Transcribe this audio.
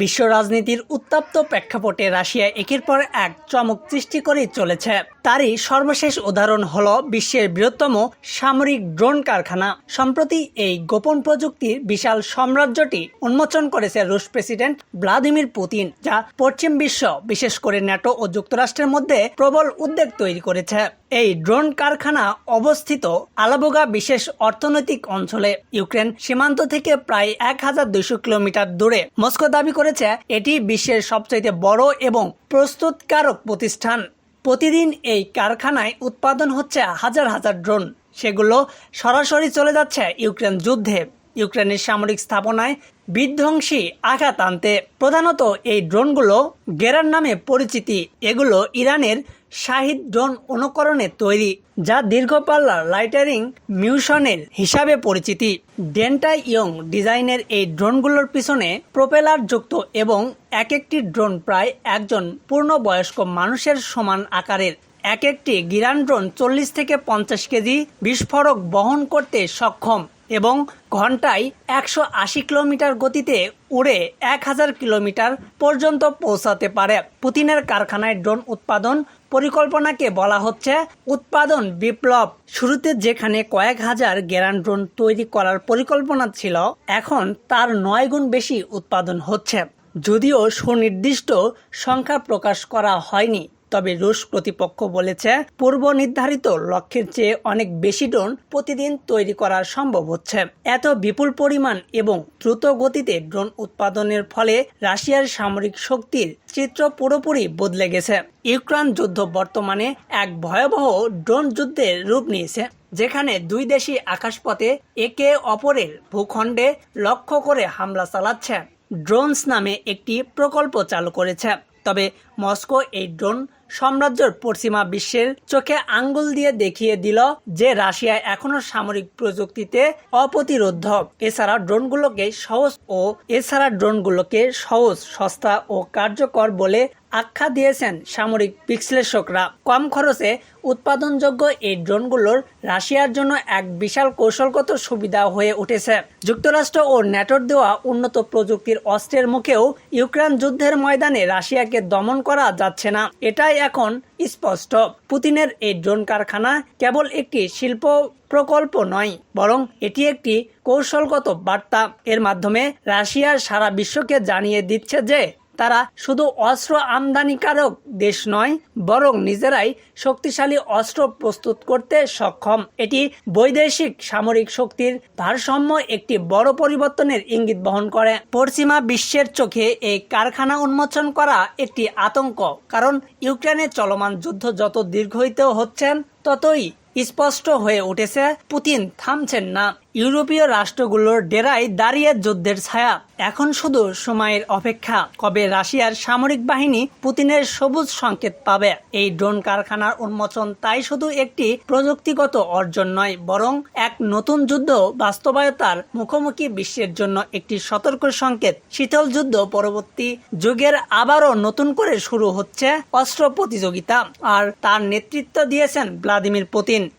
বিশ্ব রাজনীতির উত্তপ্ত প্রেক্ষাপটে রাশিয়া একের পর এক চমক সৃষ্টি করেই চলেছে। তারই সর্বশেষ উদাহরণ হল বিশ্বের বৃহত্তম সামরিক ড্রোন কারখানা। সম্প্রতি এই গোপন প্রযুক্তির বিশাল সাম্রাজ্যটি উন্মোচন করেছে রুশ প্রেসিডেন্ট ভ্লাদিমির পুতিন, যা পশ্চিম বিশ্ব, বিশেষ করে ন্যাটো ও যুক্তরাষ্ট্রের মধ্যে প্রবল উদ্বেগ তৈরি করেছে। এই ড্রোন কারখানা অবস্থিত আলাবোগা বিশেষ অর্থনৈতিক অঞ্চলে ইউক্রেন সীমান্ত থেকে প্রায় এক হাজার দুইশো কিলোমিটার দূরে। মস্কো দাবি করেছে এটি বিশ্বের সবচাইতে বড় এবং প্রস্তুতকারক প্রতিষ্ঠান। প্রতিদিন এই কারখানায় উৎপাদন হচ্ছে হাজার হাজার ড্রোন। সেগুলো সরাসরি চলে যাচ্ছে ইউক্রেন যুদ্ধে। ইউক্রেনের সামরিক স্থাপনায় বিধ্বংসী আঘাত আনতে। প্রধানত এই ড্রোনগুলো গেরার নামে পরিচিতি। এগুলো ইরানের শাহিদ ড্রোন অনুকরণে তৈরি, যা দীর্ঘপাল্লা লাইটারিং মিউশনের হিসাবে পরিচিতি। ডেন্টা ইয়ং ডিজাইনের এই ড্রোনগুলোর পিছনে প্রপেলার যুক্ত এবং এক একটি ড্রোন প্রায় একজন পূর্ণবয়স্ক মানুষের সমান আকারের। এক একটি গিরান ড্রোন চল্লিশ থেকে পঞ্চাশ কেজি বিস্ফোরক বহন করতে সক্ষম। এবং ঘন্টায় একশো আশি কিলোমিটার গতিতে উড়ে এক হাজার কিলোমিটার পর্যন্ত পৌঁছাতে পারে। পুতিনের কারখানায় ড্রোন উৎপাদন পরিকল্পনাকে বলা হচ্ছে উৎপাদন বিপ্লব। শুরুতে যেখানে কয়েক হাজার গ্যারান ড্রোন তৈরি করার পরিকল্পনা ছিল, এখন তার নয় গুণ বেশি উৎপাদন হচ্ছে। যদিও সুনির্দিষ্ট সংখ্যা প্রকাশ করা হয়নি। তবে রুশ প্রতিপক্ষ বলেছে, পূর্ব নির্ধারিত লক্ষ্যের চেয়ে অনেক বেশি ড্রোন প্রতিদিন তৈরি করা সম্ভব হচ্ছে। এত বিপুল পরিমাণ এবং দ্রুত গতিতে ড্রোন উৎপাদনের ফলে রাশিয়ার সামরিক শক্তির চিত্র পুরোপুরি বদলে গেছে। ইউক্রেন যুদ্ধ বর্তমানে এক ভয়াবহ ড্রোন যুদ্ধের রূপ নিয়েছে, যেখানে দুই দেশই আকাশপথে একে অপরের ভূখণ্ডে লক্ষ্য করে হামলা চালাচ্ছে। ড্রোনস নামে একটি প্রকল্প চালু করেছে। তবে মস্কো এই ড্রোন সাম্রাজ্যের পশ্চিমা বিশ্বের চোখে আঙ্গুল দিয়ে দেখিয়ে দিল যে রাশিয়া এখনও সামরিক প্রযুক্তিতে অপ্রতিরোধ। এছাড়া ড্রোনগুলোকে সহজ ও এছাড়া ড্রোনগুলোকে সহজ, সস্তা ও কার্যকর বলে আখ্যা দিয়েছেন সামরিক বিশ্লেষকরা। কম খরচে উৎপাদনযোগ্য এই ড্রোনগুলোর রাশিয়ার জন্য এক বিশাল কৌশলগত সুবিধা হয়ে উঠেছে। যুক্তরাষ্ট্র ও ন্যাটোর দেওয়া উন্নত প্রযুক্তির অস্ত্রের মুখেও ইউক্রেন যুদ্ধের ময়দানে রাশিয়াকে দমন করা যাচ্ছে না। এটাই এখন স্পষ্ট। পুতিনের এই ড্রোন কারখানা কেবল একটি শিল্প প্রকল্প নয়, বরং এটি একটি কৌশলগত বার্তা। এর মাধ্যমে রাশিয়ার সারা বিশ্বকে জানিয়ে দিচ্ছে যে তারা শুধু অস্ত্র আমদানিকারক দেশ নয়, বরং নিজেরাই শক্তিশালী অস্ত্র প্রস্তুত করতে সক্ষম। এটি বৈদেশিক সামরিক শক্তির ভারসাম্য একটি বড় পরিবর্তনের ইঙ্গিত বহন করে। পশ্চিমা বিশ্বের চোখে এই কারখানা উন্মোচন করা একটি আতঙ্ক, কারণ ইউক্রেনে চলমান যুদ্ধ যত দীর্ঘায়িত হচ্ছেন, ততই স্পষ্ট হয়ে উঠেছে, পুতিন থামছেন না। ইউরোপীয় রাষ্ট্রগুলোর ডেরায় দাঁড়িয়ে যুদ্ধের ছায়া। এখন শুধু সময়ের অপেক্ষা, কবে রাশিয়ার সামরিক বাহিনী পুতিনের সবুজ সংকেত পাবে। এই ড্রোন কারখানার উন্মোচন তাই শুধু একটি প্রযুক্তিগত অর্জন নয়, বরং এক নতুন যুদ্ধ বাস্তবায়তার মুখোমুখি বিশ্বের জন্য একটি সতর্ক সংকেত। শীতল যুদ্ধ পরবর্তী যুগের আবারও নতুন করে শুরু হচ্ছে অস্ত্র প্রতিযোগিতা, আর তার নেতৃত্ব দিয়েছেন ভ্লাদিমির পুতিন।